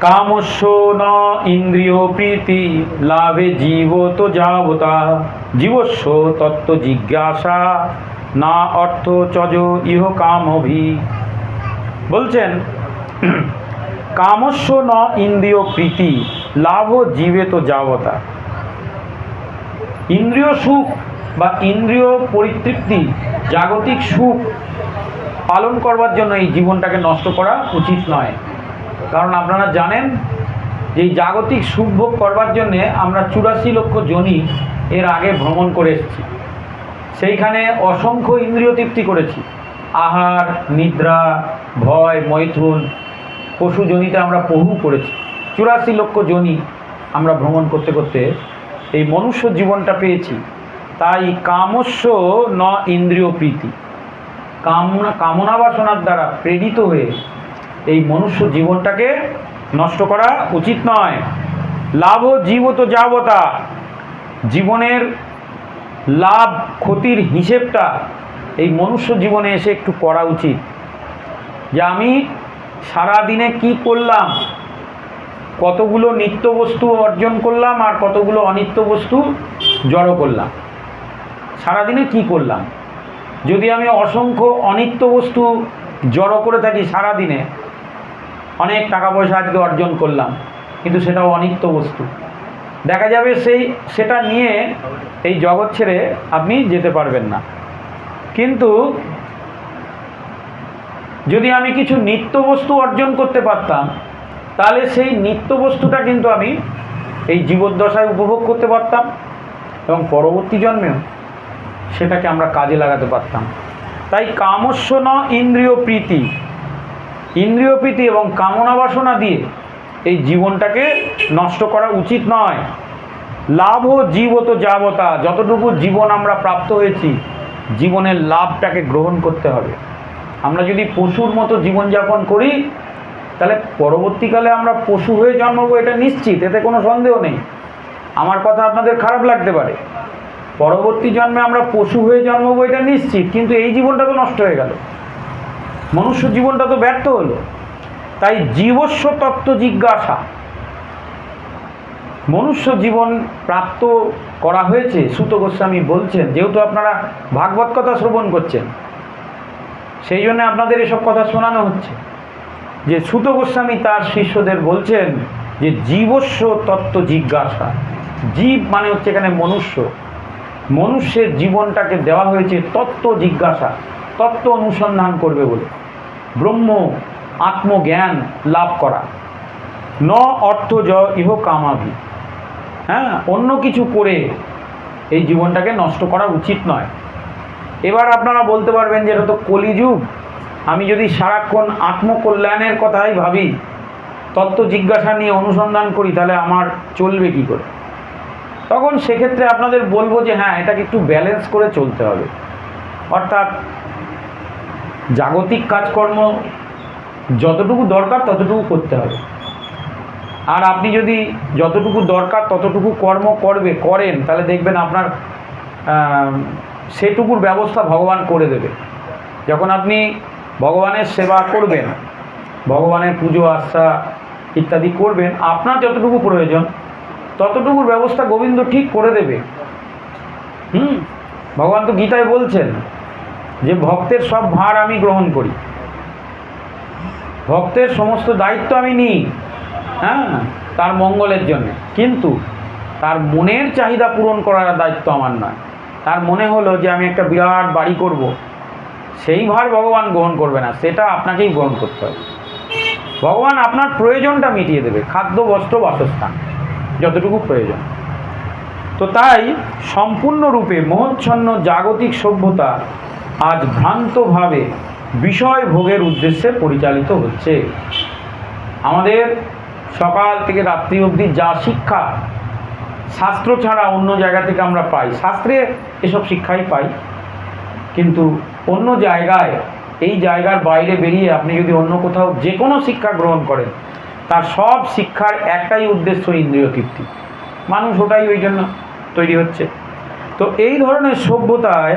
কামস্য ন ইন্দ্রিয় প্রীতি, লাভে জীব তো যাবতা। জীবস্ব তত্ত্ব জিজ্ঞাসা, না অর্থ চজ ইহ কামভি। বলছেন, কামস্য ন ইন্দ্রিয় প্রীতি, লাভ জীবে তো যাবতা। ইন্দ্রিয় সুখ বা ইন্দ্রিয় পরিতৃপ্তি, জাগতিক সুখ পালন করবার জন্য এই জীবনটাকে নষ্ট করা উচিত নয়। কারণ আপনারা জানেন যে জাগতিক সুখ ভোগ করবার জন্যে আমরা চুরাশি লক্ষ জনি এর আগে ভ্রমণ করে এসেছি। সেইখানে অসংখ্য ইন্দ্রিয় তৃপ্তি করেছি। আহার, নিদ্রা, ভয়, মৈথুন, পশু জনিতে আমরা বহু করেছি। চুরাশি লক্ষ জনি আমরা ভ্রমণ করতে করতে এই মনুষ্য জীবনটা পেয়েছি। তাই কামস্য ন ইন্দ্রিয় প্রীতি। কামনা কামনা বাসনার দ্বারা প্রেরিত হয়ে এই মনুষ্য জীবনটাকে নষ্ট করা উচিত নয়। লাভ জীবত যাবতা। জীবনের লাভ ক্ষতির হিসেবটা এই মনুষ্য জীবনে এসে একটু করা উচিত। যে আমি সারা দিনে কি করলাম, কতগুলো নিত্য বস্তু অর্জন করলাম আর কতগুলো অনিত্য বস্তু জড়ো করলাম। সারাদিনে কি করলাম? যদি আমি অসংখ্য অনিত্য বস্তু জড়ো করে থাকি সারাদিনে অনেক টাকা পয়সা আজকে অর্জন করলাম, কিন্তু সেটাও অনিত্য বস্তু। দেখা যাবে সেই, সেটা নিয়ে এই জগৎ ছেড়ে আপনি যেতে পারবেন না। কিন্তু যদি আমি কিছু নিত্য বস্তু অর্জন করতে পারতাম, তাহলে সেই নিত্য বস্তুটা কিন্তু আমি এই জীবদ্দশায় উপভোগ করতে পারতাম এবং পরবর্তী জন্মেও সেটাকে আমরা কাজে লাগাতে পারতাম। তাই কামস্য ন ইন্দ্রিয় প্রীতি। ইন্দ্রিয় প্রীতি এবং কামনা বাসনা দিয়ে এই জীবনটাকে নষ্ট করা উচিত নয়। লাভ ও জীবত যাবতা, যতটুকু জীবন আমরা প্রাপ্ত হয়েছি, জীবনের লাভটাকে গ্রহণ করতে হবে। আমরা যদি পশুর মতো জীবনযাপন করি, তাহলে পরবর্তীকালে আমরা পশু হয়ে জন্মাবো এটা নিশ্চিত, এতে কোনো সন্দেহ নেই। আমার কথা আপনাদের খারাপ লাগতে পারে। পরবর্তী জন্মে আমরা পশু হয়ে জন্মাবো এটা নিশ্চিত, কিন্তু এই জীবনটা তো নষ্ট হয়ে গেল। মনুষ্য জীবনটা তো ব্যর্থ হলো। তাই জীবস্ব তত্ত্ব জিজ্ঞাসা। মনুষ্য জীবন প্রাপ্ত করা হয়েছে, সুত গোস্বামী বলছেন, যেহেতু আপনারা ভাগবত কথা শ্রবণ করছেন, সেই জন্য আপনাদের এসব কথা শোনানো হচ্ছে। যে সুত গোস্বামী তার শিষ্যদের বলছেন যে জীবস্ব তত্ত্ব জিজ্ঞাসা। জীব মানে হচ্ছে এখানে মনুষ্য। মনুষ্যের জীবনটাকে দেওয়া হয়েছে তত্ত্ব জিজ্ঞাসা। তত্ত্ব অনুসন্ধান করবে বলে। ব্রহ্ম আত্মজ্ঞান লাভ করা। ন অর্থ জ ইহ কামাভি। হ্যাঁ অন্য কিছু করে এই জীবনটাকে নষ্ট করা উচিত নয়। এবার আপনারা বলতে পারবেন যে এটা তো কলিযুগ। আমি যদি সারাক্ষণ আত্মকল্যাণের কথাই ভাবি, তত্ত্ব জিজ্ঞাসা নিয়ে অনুসন্ধান করি, তাহলে আমার চলবে কি করে? তখন সেক্ষেত্রে আপনাদের বলব যে হ্যাঁ এটাকে একটু ব্যালেন্স করে চলতে হবে। অর্থাৎ জাগতিক কাজকর্ম যতটুকু দরকার ততটুকু করতে হবে। আর আপনি যদি যতটুকু দরকার ততটুকু কর্ম করবে, করেন, তাহলে দেখবেন আপনার সেটুকুর ব্যবস্থা ভগবান করে দেবে। যখন আপনি ভগবানের সেবা করবেন, ভগবানের পুজো আস্থা ইত্যাদি করবেন, আপনার যতটুকু প্রয়োজন, ততটুকুর ব্যবস্থা গোবিন্দ ঠিক করে দেবে। হুম? ভগবান তো গীতায় বলছেন যে ভক্তের সব ভার আমি গ্রহণ করি। ভক্তের সমস্ত দায়িত্ব আমি নিই হ্যাঁ তার মঙ্গলের জন্য। কিন্তু তার মনের চাহিদা পূরণ করার দায়িত্ব আমার নয়। তার মনে হলো যে আমি একটা বিরাট বাড়ি করব। সেই ভার ভগবান গ্রহণ করবে না, সেটা আপনাকেই গ্রহণ করতে হবে। ভগবান আপনার প্রয়োজনটা মিটিয়ে দেবে, খাদ্য, বস্ত্র, বাসস্থান, যতটুকু প্রয়োজন। তো তাই সম্পূর্ণরূপে মোহচ্ছন্ন জাগতিক সভ্যতা আজ ভ্রান্তভাবে বিষয় ভোগের উদ্দেশ্যে পরিচালিত হচ্ছে। আমাদের সকাল থেকে রাত্রি অবধি যা শিক্ষা, শাস্ত্র ছাড়া অন্য জায়গা থেকে আমরা পাই। শাস্ত্রে এসব শিক্ষাই পাই। কিন্তু অন্য জায়গায়, এই জায়গার বাইরে বেরিয়ে আপনি যদি অন্য কোথাও যে কোনো শিক্ষা গ্রহণ করেন, তার সব শিক্ষার একটাই উদ্দেশ্য ইন্দ্রিয় তৃপ্তি। মানুষ ওটাই ওই জন্য তৈরি হচ্ছে। তো এই ধরনের সভ্যতায়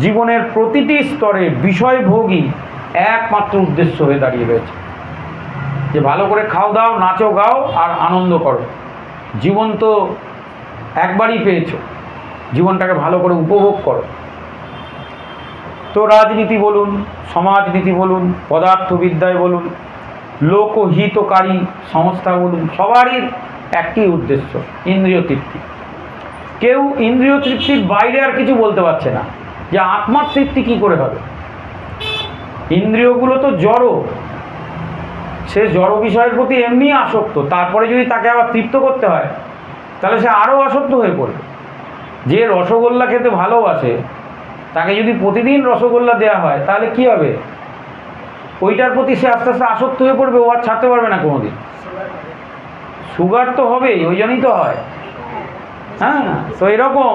জীবনের প্রতিটি স্তরে বিষয়ভোগী একমাত্র উদ্দেশ্য হয়ে দাঁড়িয়ে রয়েছে। যে ভালো করে খাও দাও, নাচো, গাও আর আনন্দ করো। জীবন তো একবারই পেয়েছ। জীবনটাকে ভালো করে উপভোগ করো। তো রাজনীতি বলুন, সমাজনীতি বলুন, পদার্থবিদ্যায় বলুন, লোকহিতকারী সংস্থা বলুন, সবারই একই উদ্দেশ্য ইন্দ্রিয় তৃপ্তি কেউ ইন্দ্রিয় তৃপ্তির বাইরে আর কিছু বলতে পারছে না। যে আত্মার তৃপ্তি কী করে হবে? ইন্দ্রিয়গুলো তো জড়ো। সে জড় বিষয়ের প্রতি এমনি আসক্ত। তারপরে যদি তাকে আবার তৃপ্ত করতে হয়, তাহলে সে আরও আসক্ত হয়ে পড়বে। যে রসগোল্লা খেতে ভালোবাসে, তাকে যদি প্রতিদিন রসগোল্লা দেওয়া হয়, তাহলে কি হবে? ওইটার প্রতি সে আস্তে আস্তে আসক্ত হয়ে পড়বে, ও আর ছাড়তে পারবে না কোনোদিন। সুগার তো হবেই, ওই জন্যই তো হয়। হ্যাঁ তো এরকম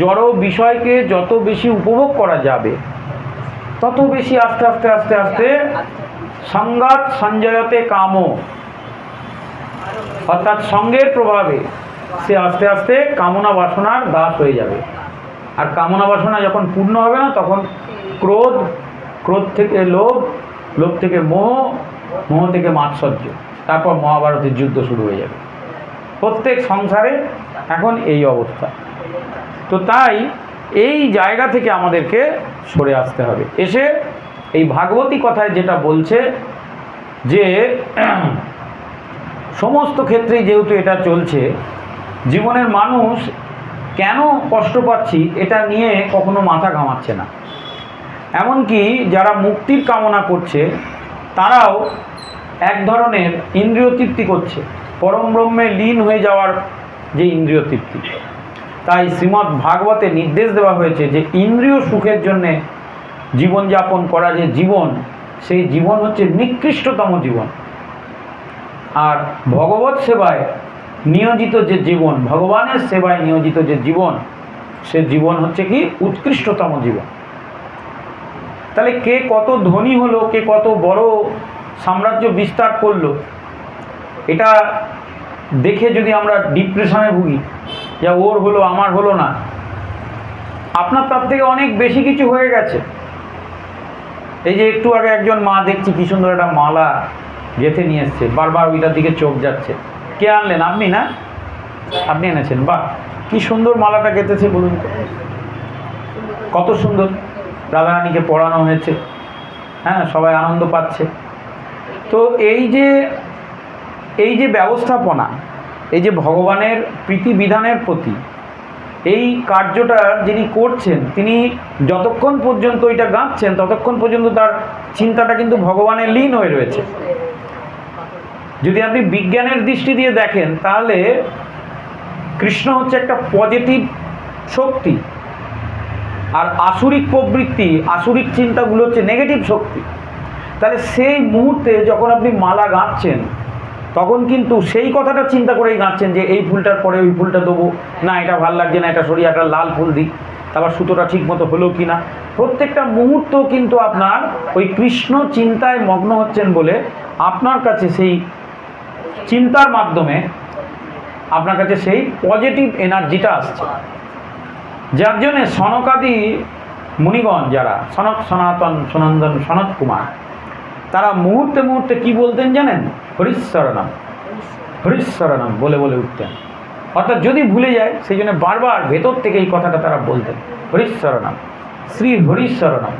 জড় বিষয়কে যত বেশি উপভোগ করা যাবে, তত বেশি আস্তে আস্তে আস্তে আস্তে সংঘাত সঞ্জয়তে কামো। অর্থাৎ সঙ্গের প্রভাবে সে আস্তে আস্তে কামনা বাসনার দাস হয়ে যাবে। আর কামনা বাসনা যখন পূর্ণ হবে না, তখন ক্রোধ ক্রোধ থেকে লোভ লোভ থেকে মোহ মোহ থেকে মাৎসর্য, তারপর মহাভারতের যুদ্ধ শুরু হয়ে যাবে। প্রত্যেক সংসারে এখন এই অবস্থা। তো তাই এই জায়গা থেকে আমাদেরকে সরে আসতে হবে। এসে এই ভাগবতী কথায় যেটা বলছে যে, সমস্ত ক্ষেত্রেই যেহেতু এটা চলছে, জীবনের মানুষ কেন কষ্ট পাচ্ছি এটা নিয়ে কখনো মাথা ঘামাচ্ছে না। এমনকি যারা মুক্তির কামনা করছে, তারাও এক ধরনের ইন্দ্রিয় তৃপ্তি করছে। পরম ব্রহ্মে লীন হয়ে যাওয়ার যে ইন্দ্রিয় তৃপ্তি তাই শ্রীমদ্ ভাগবতে নির্দেশ দেওয়া হয়েছে যে ইন্দ্রিয় সুখের জন্যে জীবনযাপন করা যে জীবন, সেই জীবন হচ্ছে নিকৃষ্টতম জীবন। আর ভগবত সেবায় নিয়োজিত যে জীবন, ভগবানের সেবায় নিয়োজিত যে জীবন, সে জীবন হচ্ছে কি? উৎকৃষ্টতম জীবন। তাহলে কে কত ধনী হলো, কে কত বড় সাম্রাজ্য বিস্তার করল, এটা দেখে যদি আমরা ডিপ্রেশনে ভুগি যা ওর হলো, আমার হলো না। আপনার তার থেকে অনেক বেশি কিছু হয়ে গেছে। এই যে একটু আগে একজন মা দেখছি, কি সুন্দর একটা মালা গেঁথে নিয়ে এসছে। বারবার ওইটার দিকে চোখ যাচ্ছে। কে আনলেন, আপনি না? আপনি এনেছেন। বাহ, কি সুন্দর মালাটা গেঁথেছে বলুন। কত সুন্দর। রাধারানীকে পড়ানো হয়েছে। হ্যাঁ সবাই আনন্দ পাচ্ছে। তো এই যে এই যে ব্যবস্থাপনা এই যে ভগবানের প্রীতিবিধানের প্রতি, এই কার্যটা যিনি করছেন, তিনি যতক্ষণ পর্যন্ত ওইটা গাঁথছেন, ততক্ষণ পর্যন্ত তার চিন্তাটা কিন্তু ভগবানের লীন হয়ে রয়েছে। যদি আপনি বিজ্ঞানের দৃষ্টি দিয়ে দেখেন, তাহলে কৃষ্ণ হচ্ছে একটা পজিটিভ শক্তি, আর আসুরিক প্রবৃত্তি, আসুরিক চিন্তাগুলো হচ্ছে নেগেটিভ শক্তি। তাহলে সেই মুহূর্তে যখন আপনি মালা গাঁথছেন তখন কিন্তু সেই কথাটা চিন্তা করেই গাঁথছেন যে এই ফুলটার পরে ওই ফুলটা দেবো। না, এটা ভালো লাগছে না, এটা সরিয়ে একটা লাল ফুল দিই। তারপর সুতোটা ঠিক মতো হলো কি না প্রত্যেকটা মুহূর্ত কিন্তু আপনার ওই কৃষ্ণ চিন্তায় মগ্ন হচ্ছেন বলে আপনার কাছে সেই চিন্তার মাধ্যমে আপনার কাছে সেই পজিটিভ এনার্জিটা আসছে। যার জন্যে সনকাদি মুনিগণ যারা, সনক, সনাতন, সনন্দন সনত কুমার, তারা মুহূর্তে মুহূর্তে কি বলতেন জানেন? হরিশ্বরণম। হরিশ্বরণম বলে বলে উঠতেন। অর্থাৎ যদি ভুলে যায়, সেই জন্য বারবার ভেতর থেকে এই কথাটা তারা বলতেন। হরিশ্বরণম, শ্রী হরিশ্বরণম।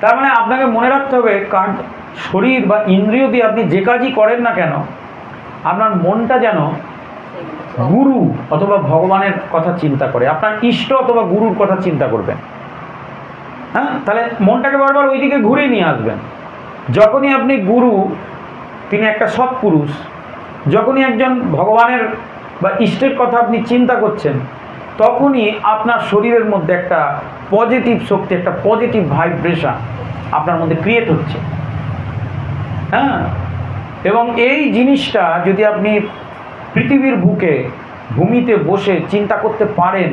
তার মানে আপনাকে মনে রাখতে হবে, কার শরীর বা ইন্দ্রিয় দিয়ে আপনি যে কাজই করেন না কেন, আপনার মনটা যেন গুরু অথবা ভগবানের কথা চিন্তা করে, আপনার ইষ্ট অথবা গুরুর কথা চিন্তা করবেন। হ্যাঁ? তাহলে মনটাকে বারবার ওইদিকে ঘুরে নিয়ে আসবেন। যখনই আপনি গুরু তিনি একটা সৎপুরুষ যখনই একজন ভগবানের বা ইষ্টের কথা আপনি চিন্তা করছেন, তখনই আপনার শরীরের মধ্যে একটা পজিটিভ শক্তি, একটা পজিটিভ ভাইব্রেশন আপনার মধ্যে ক্রিয়েট হচ্ছে। হ্যাঁ? এবং এই জিনিসটা যদি আপনি পৃথিবীর বুকে, ভূমিতে বসে চিন্তা করতে পারেন,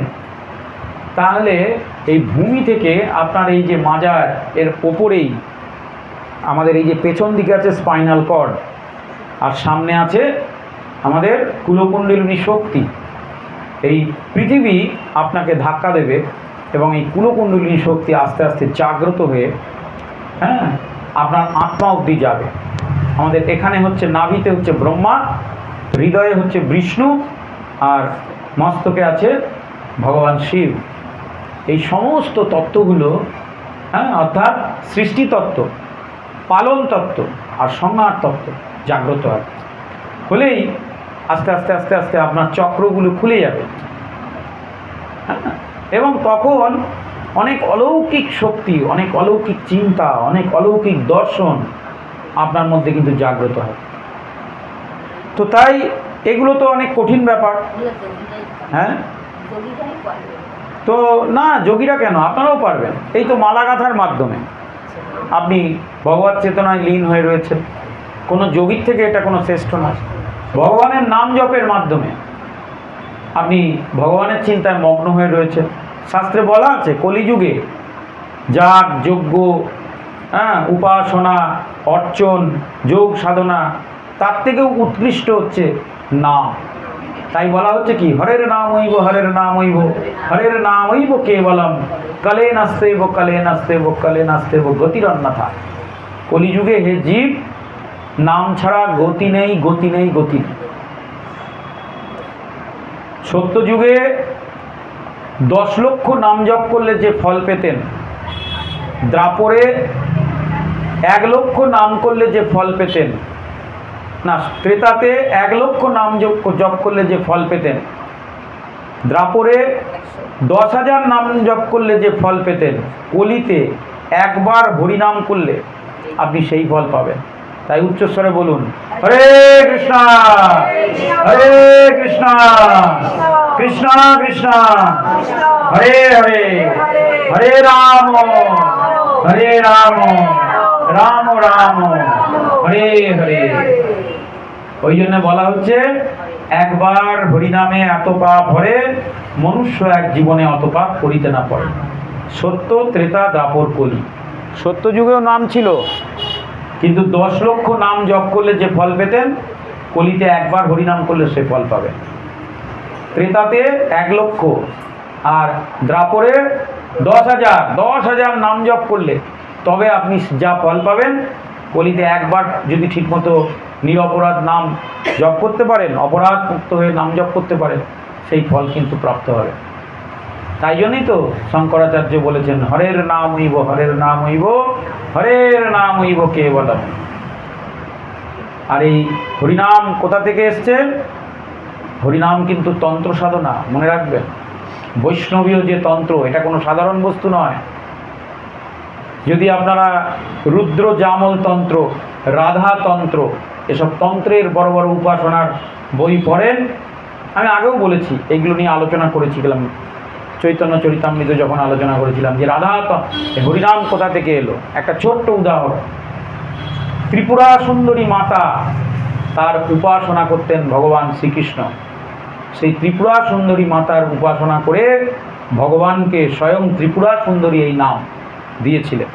তাহলে এই ভূমি থেকে আপনার এই যে মাজার এর ওপরেই, আমাদের এই যে পেছন দিকে আছে স্পাইনাল কর্ড আর সামনে আছে আমাদের কুলকুণ্ডলিনী শক্তি। এই পৃথিবী আপনাকে ধাক্কা দেবে এবং এই কুলকুণ্ডলিনী শক্তি আস্তে আস্তে জাগ্রত হয়ে হ্যাঁ আপনার আত্মা অবধি যাবে। আমাদের এখানে হচ্ছে নাভিতে হচ্ছে ব্রহ্মা, হৃদয়ে হচ্ছে বিষ্ণু, আর মস্তকে আছে ভগবান শিব। এই সমস্ত তত্ত্বগুলো হ্যাঁ অর্থাৎ সৃষ্টিতত্ত্ব পালন তত্ত্ব আর সংহার তত্ত্ব জাগ্রত হয়। হলেই আস্তে আস্তে আস্তে আস্তে আপনার চক্রগুলো খুলে যাবে। হ্যাঁ? এবং তখন অনেক অলৌকিক শক্তি, অনেক অলৌকিক চিন্তা, অনেক অলৌকিক দর্শন আপনার মধ্যে কিন্তু জাগ্রত হয়। তো তাই এগুলো তো অনেক কঠিন ব্যাপার। হ্যাঁ? তো না, যোগীরা কেন? আপনারাও পারবেন। এই তো মালা গাঁথার মাধ্যমে। আপনি ভগবত চেতনায় লীন হয়ে রয়েছেন। কোনো যোগীর থেকে এটা কোনো শ্রেষ্ঠ না ভগবানের নাম জপের মাধ্যমে আপনি ভগবানের চিন্তায় মগ্ন হয়ে রয়েছেন। শাস্ত্রে বলা আছে, কলিযুগে যাগ, যজ্ঞ হ্যাঁ উপাসনা, অর্চন, যোগ সাধনা, তার থেকেও উৎকৃষ্ট হচ্ছে নাম। তাই বলা হচ্ছে কি, হরের নাম হইব হরের নাম হইব হরের নাম হইব কেবলম কালে নাস্তেব কালে নাস্তেব কালে নাস্তেব অন্যথা কলিযুগে হে জীব নাম ছাড়া গতি নেই গতি নেই গতি নেই। সত্য যুগে দশ লক্ষ নাম জপ করলে যে ফল পেতেন, দ্রাপরে এক লক্ষ নাম করলে যে ফল পেতেন, না ক্রেতাতে এক লক্ষ নাম জপ জপ করলে যে ফল পেতেন, দ্রাপরে দশ হাজার নাম জপ করলে যে ফল পেতেন কলিতে একবার হরিনাম করলে আপনি সেই ফল পাবেন। তাই উচ্চস্বরে বলুন। হরে কৃষ্ণ। হরে কৃষ্ণ। কৃষ্ণ কৃষ্ণ। হরে হরে। হরে রাম। হরে রাম। রাম রাম। হরে হরে। ওই জন্য বলা হচ্ছে একবার হরিনামে এত পাপ হরে মনুষ্য এক জীবনে অত পাপ করিতে না পারে। সত্য ত্রেতা দাপর কলি। সত্য যুগেও নাম ছিল। কিন্তু দশ লক্ষ নাম জপ করলে যে ফল পেতেন, কলিতে একবার হরিনাম করলে সে ফল পাবে ত্রেতাতে এক লক্ষ, আর দ্রাপরে দশ হাজার দশ হাজার নাম জপ করলে তবে আপনি যা ফল পাবেন, কলিতে একবার যদি ঠিকমতো নিরপরাধ নাম জপ করতে পারেন অপরাধ মুক্ত হয়ে নাম জপ করতে পারেন, সেই ফল কিন্তু প্রাপ্ত হবে। তাই জন্যই তো শঙ্করাচার্য বলেছেন, হরের নাম হইব, হরের নাম হইব, হরের নাম হইব কে বলম আর এই হরিনাম কোথা থেকে এসছে? হরিনাম কিন্তু তন্ত্র সাধনা, মনে রাখবেন। বৈষ্ণবীয় যে তন্ত্র, এটা কোনো সাধারণ বস্তু নয়। যদি আপনারা রুদ্র জামল তন্ত্র, রাধা তন্ত্র, এসব তন্ত্রের বড় বড় উপাসনার বই পড়েন, আমি আগেও বলেছি, এগুলো নিয়ে আলোচনা করেছিলাম। চৈতন্য চরিতামৃত যখন আলোচনা করেছিলাম যে রাধা হরিনাম কোথা থেকে এলো? একটা ছোট্ট উদাহরণ। ত্রিপুরা সুন্দরী মাতা তার উপাসনা করতেন ভগবান শ্রীকৃষ্ণ। সেই ত্রিপুরা সুন্দরী মাতার উপাসনা করে ভগবানকে স্বয়ং ত্রিপুরা সুন্দরী এই নাম দিয়েছিলেন।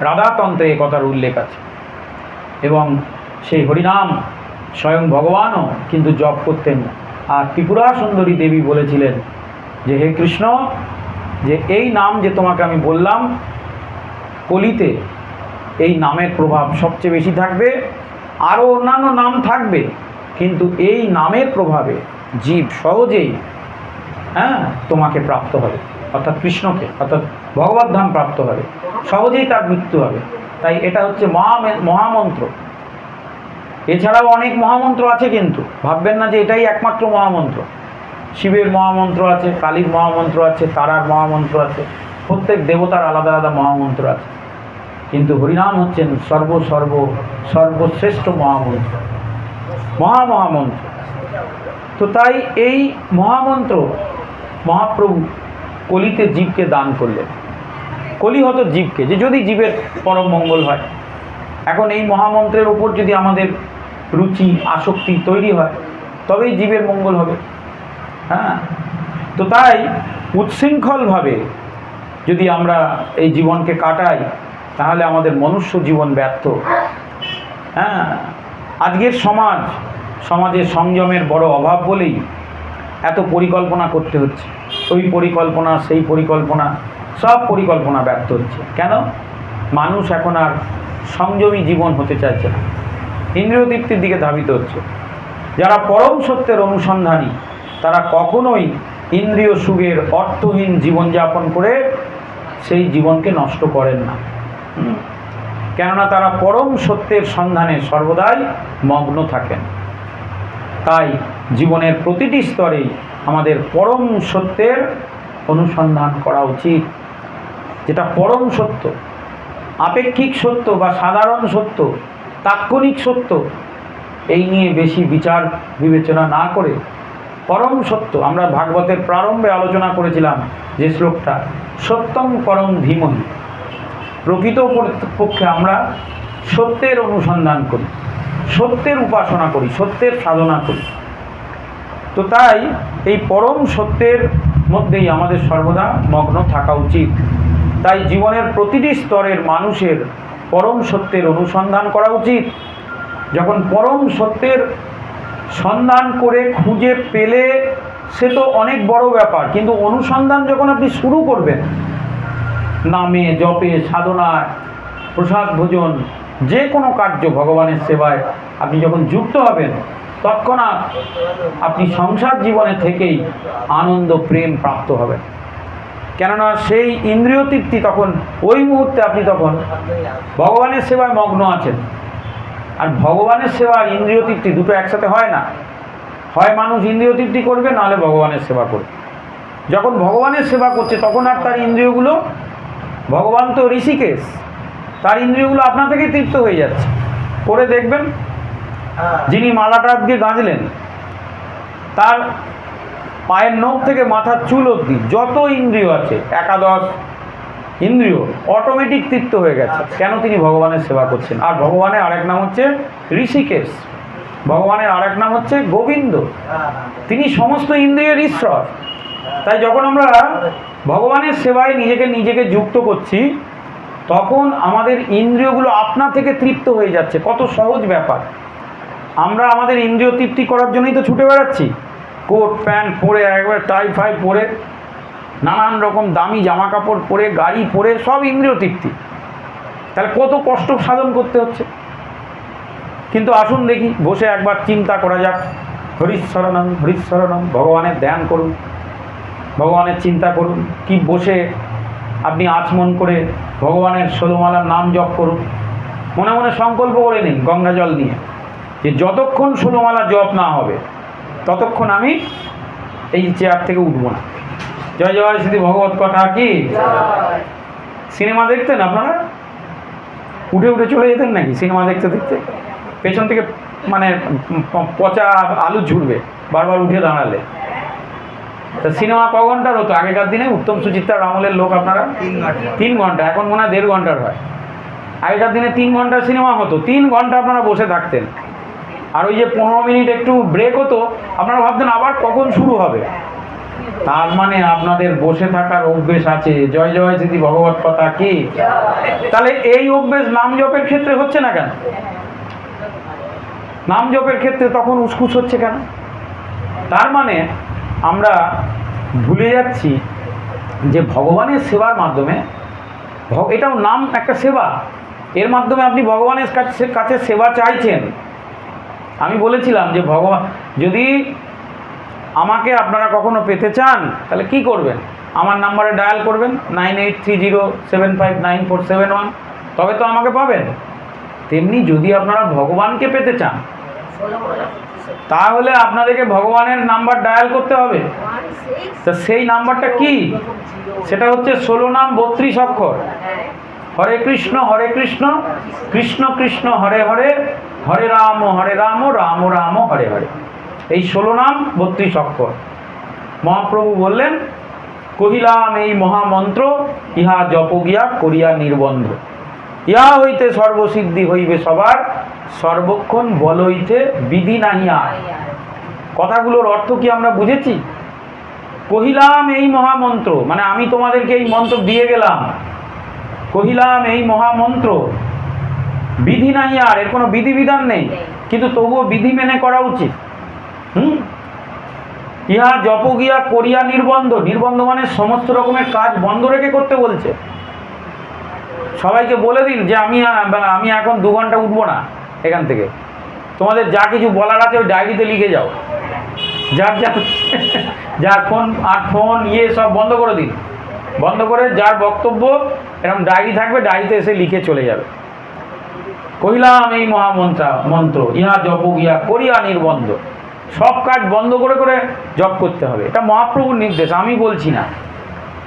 রাধাতন্ত্রে এ কথার উল্লেখ আছে। এবং সেই হরিনাম স্বয়ং ভগবানও কিন্তু জপ করতেন না। আর ত্রিপুরা সুন্দরী দেবী বলেছিলেন যে হে কৃষ্ণ, যে এই নাম যে তোমাকে আমি বললাম, কলিতে এই নামের প্রভাব সবচেয়ে বেশি থাকবে। আরও অন্যান্য নাম থাকবে, কিন্তু এই নামের প্রভাবে জীব সহজেই হ্যাঁ তোমাকে প্রাপ্ত হবে। অর্থাৎ কৃষ্ণকে, অর্থাৎ ভগবত ধাম প্রাপ্ত হবে। সহজেই তার মৃত্যু হবে। তাই এটা হচ্ছে মহা মহামন্ত্র। এছাড়াও অনেক মহামন্ত্র আছে কিন্তু। ভাববেন না যে এটাই একমাত্র মহামন্ত্র। শিবের মহামন্ত্র আছে, কালীর মহামন্ত্র আছে, তারার মহামন্ত্র আছে, প্রত্যেক দেবতার আলাদা আলাদা মহামন্ত্র আছে। কিন্তু হরিনাম হচ্ছেন সর্ব সর্ব সর্বশ্রেষ্ঠ মহামন্ত্র। মহামহামন্ত্র। তো তাই এই মহামন্ত্র মহাপ্রভু কলিতে জীবকে দান করলেন। কলি হতো জীবকে, যে যদি জীবের পরম মঙ্গল হয়। এখন এই মহামন্ত্রের ওপর যদি আমাদের রুচি, আসক্তি তৈরি হয়, তবেই জীবের মঙ্গল হবে। হ্যাঁ? তো তাই উচ্ছৃঙ্খলভাবে যদি আমরা এই জীবনকে কাটাই, তাহলে আমাদের মনুষ্য জীবন ব্যর্থ। হ্যাঁ? আজকের সমাজ সমাজে সংযমের বড় অভাব বলেই এত পরিকল্পনা করতে হচ্ছে। ওই পরিকল্পনা, সেই পরিকল্পনা, সব পরিকল্পনা ব্যর্থ হচ্ছে। কেন? মানুষ এখন আর সংযমী জীবন হতে চাইছে না। ইন্দ্রিয় দিকে ধাবিত হচ্ছে। যারা পরম সত্যের অনুসন্ধানী তারা কখনোই ইন্দ্রিয় সুখের অর্থহীন জীবনযাপন করে সেই জীবনকে নষ্ট করেন না। কেননা তারা পরম সত্যের সন্ধানে সর্বদাই মগ্ন থাকেন। তাই জীবনের প্রতিটি স্তরেই আমাদের পরম সত্যের অনুসন্ধান করা উচিত। যেটা পরম সত্য, আপেক্ষিক সত্য বা সাধারণ সত্য, তাৎক্ষণিক সত্য, এই নিয়ে বেশি বিচার বিবেচনা না করে পরম সত্য। আমরা ভাগবতের প্রারম্ভে আলোচনা করেছিলাম যে শ্লোকটা, সত্যম পরম ধীমহি। প্রকৃত পক্ষে আমরা সত্যের অনুসন্ধান করি, সত্যের উপাসনা করি, সত্যের সাধনা করি। তো তাই এই পরম সত্যের মধ্যেই আমাদের সর্বদা মগ্ন থাকা উচিত। তাই জীবনের প্রতিটি স্তরের মানুষের পরম সত্যের অনুসন্ধান করা উচিত। যখন পরম সত্যের সন্ধান করে খুঁজে পেলে সে তো অনেক বড় ব্যাপার। কিন্তু অনুসন্ধান যখন আপনি শুরু করবেন, নামে, জপে, সাধনায়, প্রসাদ ভোজন, যে কোনো কার্য ভগবানের সেবায় আপনি যখন যুক্ত হবেন, তৎক্ষণাৎ আপনি সংসার জীবনে থেকেই আনন্দ, প্রেম প্রাপ্ত হবেন। কেননা সেই ইন্দ্রিয় তৃপ্তি তখন, ওই মুহূর্তে আপনি তখন ভগবানের সেবায় মগ্ন আছেন। আর ভগবানের সেবা আর ইন্দ্রিয় তৃপ্তি দুটো একসাথে হয় না। হয় মানুষ ইন্দ্রিয় তৃপ্তি করবে নাহলে ভগবানের সেবা করবে। যখন ভগবানের সেবা করছে তখন আর তার ইন্দ্রিয়গুলো ভগবান তো ঋষিকেশ তার ইন্দ্রিয়গুলো আপনা থেকেই তৃপ্ত হয়ে যাচ্ছে। করে দেখবেন যিনি মালাটা আজকে গাঁজলেন তার পায়ের নখ থেকে মাথার চুল অবধি যত ইন্দ্রিয় আছে একাদশ ইন্দ্রিয় অটোমেটিক তৃপ্ত হয়ে গেছে। কেন তিনি ভগবানের সেবা করছেন? আর ভগবানের আরেক নাম হচ্ছে ঋষিকেশ। ভগবানের আরেক নাম হচ্ছে গোবিন্দ। তিনি সমস্ত ইন্দ্রিয়ের ঈশ্বর। তাই যখন আমরা ভগবানের সেবায় নিজেকে নিজেকে যুক্ত করছি, তখন আমাদের ইন্দ্রিয়গুলো আপনা থেকে তৃপ্ত হয়ে যাচ্ছে। কত সহজ ব্যাপার। আমরা আমাদের ইন্দ্রিয় তৃপ্তি করার জন্যই তো ছুটে বেড়াচ্ছি। কোট, প্যান্ট পরে একবার টাই ফাই পরে নানান রকম দামি জামা কাপড় পরে, গাড়ি পরে, সব ইন্দ্রিয় তৃপ্তি। তাহলে কত কষ্ট সাধন করতে হচ্ছে? কিন্তু আসুন দেখি, বসে একবার চিন্তা করা যাক। হরিশ্বরণম হরিশ্বরণম ভগবানের ধ্যান করুন। ভগবানের চিন্তা করুন, কি বসে আপনি আচমন করে ভগবানের ষোলোমালার নাম জপ করুন। মনে মনে সংকল্প করে নিন গঙ্গা জল নিয়ে, যে যতক্ষণ ষোলোমালা জপ না হবে, ততক্ষণ আমি এই চেয়ার থেকে উঠবো না। জয় জয় শ্রী ভগবত কথা কি? সিনেমা দেখতেন আপনারা? উঠে উঠে চলে যেতেন নাকি সিনেমা দেখতে দেখতে? পেছন থেকে মানে পচা আলু ঝুড়বে বারবার উঠে দাঁড়ালে। তা সিনেমা ক ঘণ্টার হতো? আগেকার দিনে উত্তম সুচিত্রার আমলের লোক আপনারা? তিন ঘণ্টা। তিন ঘণ্টা এখন মনে হয় দেড় ঘণ্টার হয়। আগেকার দিনে তিন ঘণ্টার সিনেমা হতো তিন ঘণ্টা আপনারা বসে থাকতেন। আর ওই যে পনেরো মিনিট একটু ব্রেক হতো আপনারা ভাবতেন আবার কখন শুরু হবে? তার মানে আপনাদের বসে থাকার অভ্যেস আছে। জয় জয় দিদি ভগবত কথা কি? তাহলে এই অভ্যেস নাম জপের ক্ষেত্রে হচ্ছে না কেন? নাম জপের ক্ষেত্রে তখন উসকুস হচ্ছে কেন? তার মানে আমরা ভুলে যাচ্ছি যে ভগবানের সেবার মাধ্যমে এটাও নাম একটা সেবা। এর মাধ্যমে আপনি ভগবানের কাছে কাছে সেবা চাইছেন। আমি বলেছিলাম যে ভগবান যদি আমাকে আপনারা কখনো পেতে চান? তাহলে কি করবেন? আমার নাম্বারে ডায়াল করবেন, nine eight three zero seven five nine four seven one. তবে তো আমাকে পাবেন। তেমনি যদি আপনারা ভগবানকে পেতে চান, তাহলে আপনাদেরকে ভগবানের নাম্বার ডায়াল করতে হবে। তা সেই নাম্বারটা কি? সেটা হচ্ছে ষোলো নাম বত্রিশ অক্ষর। হরে কৃষ্ণ হরে কৃষ্ণ কৃষ্ণ কৃষ্ণ, হরে হরে হরে রাম হরে রাম রাম রাম, হরে হরে। এই ষোলো নাম বত্রিশ অক্ষর। মহাপ্রভু বললেন কহিলাম এই মহামন্ত্র ইহা জপ গিয়া করিয়া নির্বন্ধ। ইহা হইতে সর্বসিদ্ধি হইবে সবার সর্বক্ষণ বল হইতে বিধি নাহি আর। কথাগুলোর অর্থ কি আমরা বুঝেছি? কহিলাম এই মহামন্ত্র মানে আমি তোমাদেরকে এই মন্ত্র দিয়ে গেলাম। কহিলাম এই মহামন্ত্র বিধি নাই আর এর কোনো বিধিবিধান নেই। কিন্তু তবুও বিধি মেনে করা উচিত। হুম? ইহা জপ গিয়া করিয়া নির্বন্ধ। নির্বন্ধ মানে সমস্ত রকমের কাজ বন্ধ রেখে করতে বলছে। সবাইকে বলে দিন যে আমি আমি এখন দু ঘণ্টা উঠবো না এখান থেকে। তোমাদের যা কিছু বলার আছে ওই ডায়েরিতে লিখে যাও। যার যার যার ফোন আর ফোন ইয়ে সব বন্ধ করে দিন। বন্ধ করে যার বক্তব্য এরকম ডায়েরি থাকবে, ডায়েরিতে এসে লিখে চলে যাবে। কহিলাম এই মহামন্ত্রা মন্ত্র, ইহা জপ ইহা করিয়া নির্বন্ধ। সব কাজ বন্ধ করে করে জপ করতে হবে। এটা মহাপ্রভুর নির্দেশ, আমি বলছি না।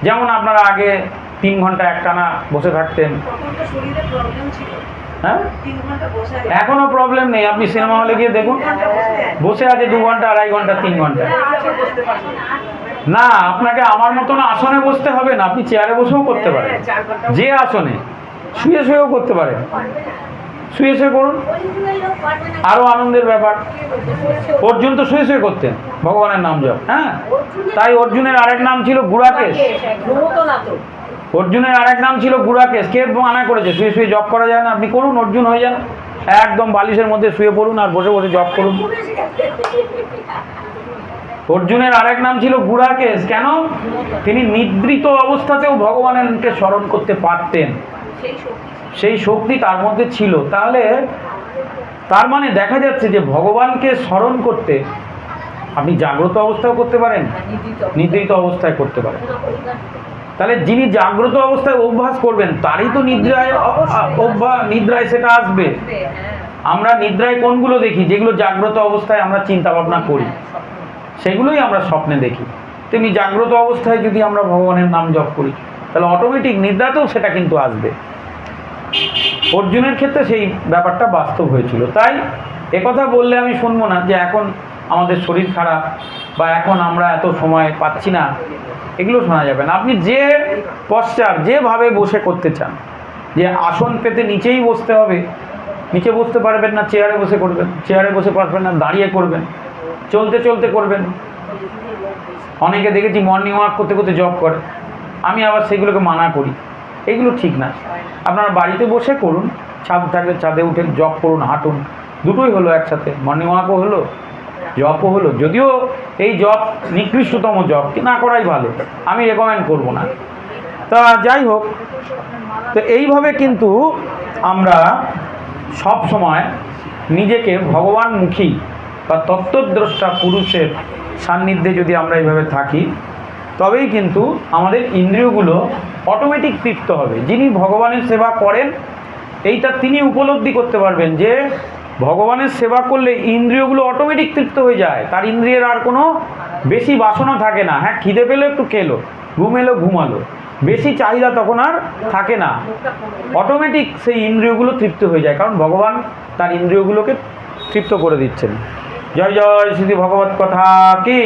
যেমন আপনারা আগে তিন ঘণ্টা একটানা বসে থাকতেন। হ্যাঁ? তিন ঘণ্টা বসে এখনও প্রবলেম নেই, আপনি সিনেমা হলে গিয়ে দেখুন। বসে আছে দু ঘণ্টা, আড়াই ঘণ্টা, তিন ঘণ্টা। না, আপনাকে আমার মতন আসনে বসতে হবে না, আপনি চেয়ারে বসেও করতে পারেন। যে আসনে, শুয়ে শুয়েও করতে পারেন। শুয়ে শুয়ে করুন। আরও আনন্দের ব্যাপার। অর্জুন তো শুয়ে শুয়ে করতেন। ভগবানের নাম জপ হ্যাঁ? তাই অর্জুনের আরেক নাম ছিল গুড়াকেশ। অর্জুনের আরেক নাম ছিল গুড়াকেশ। কে মানা করেছে? শুয়ে শুয়ে জব করা যায় না। আপনি করুন, অর্জুন হয়ে যান। একদম বালিশের মধ্যে শুয়ে পড়ুন আর বসে বসে জব করুন। অর্জুনের আরেক নাম ছিল গুড়াকেশ। কেন? তিনি নিদ্রিত অবস্থাতেও ভগবানকে স্মরণ করতে পারতেন। সেই শক্তি তার মধ্যে ছিল। তাহলে তার মানে দেখা যাচ্ছে যে ভগবানকে স্মরণ করতে আপনি জাগ্রত অবস্থাও করতে পারেন, নিদ্রিত অবস্থায় করতে পারেন। তাহলে যিনি জাগ্রত অবস্থায় অভ্যাস করবেন, তারই তো নিদ্রায় অভ্যাস নিদ্রায় সেটা আসবে। আমরা নিদ্রায় কোনগুলো দেখি? যেগুলো জাগ্রত অবস্থায় আমরা চিন্তা ভাবনা করি। সেগুলোই আমরা স্বপ্নে দেখি। তেমনি জাগ্রত অবস্থায় যদি আমরা ভগবানের নাম জপ করি, তাহলে অটোমেটিক নিদ্রাতেও সেটা কিন্তু আসবে। অর্জুনের ক্ষেত্রে সেই ব্যাপারটা বাস্তব হয়েছিল। তাই একথা বললে আমি শুনব না যে এখন আমাদের শরীর খারাপ বা এখন আমরা এত সময় পাচ্ছি না, এগুলো শোনা যাবে না। আপনি যে পশ্চার যেভাবে বসে করতে চান, যে আসন পেতে নিচেই বসতে হবে, নিচে বসতে পারবেন না চেয়ারে বসে করবেন চেয়ারে বসে পারবেন না, দাঁড়িয়ে করবেন, চলতে চলতে করবেন। অনেকে দেখেছি মর্নিং ওয়াক করতে করতে জব করে। আমি আবার সেগুলোকে মানা করি। এগুলো ঠিক না। আপনারা বাড়িতে বসে করুন, ছাদ থাকলে ছাদে উঠে জব করুন, হাঁটুন, দুটোই হলো একসাথে। মর্নিং ওয়াকও হলো জবও হলো। যদিও এই জব নিকৃষ্টতম জব না করাই ভালো, আমি রেকমেন্ড করব না। তা যাই হোক, তো এইভাবে কিন্তু আমরা সব সময় নিজেকে ভগবানমুখী বা তত্ত্বদ্রষ্টা পুরুষের সান্নিধ্যে যদি আমরা এইভাবে থাকি, তবেই কিন্তু আমাদের ইন্দ্রিয়গুলো অটোমেটিক তৃপ্ত হবে। যিনি ভগবানের সেবা করেন, এইটা তিনি উপলব্ধি করতে পারবেন যে ভগবানের সেবা করলে ইন্দ্রিয়গুলো অটোমেটিক তৃপ্ত হয়ে যায়। তার ইন্দ্রিয়ের আর কোনো বেশি বাসনা থাকে না। হ্যাঁ খিদে পেলে একটু খেলো, ঘুম এলো, ঘুমালো। বেশি চাহিদা তখন আর থাকে না। অটোমেটিক সেই ইন্দ্রিয়গুলো তৃপ্ত হয়ে যায়, কারণ ভগবান তার ইন্দ্রিয়গুলোকে তৃপ্ত করে দিচ্ছেন। জয় জয় শ্রী ভগবত কথা কি।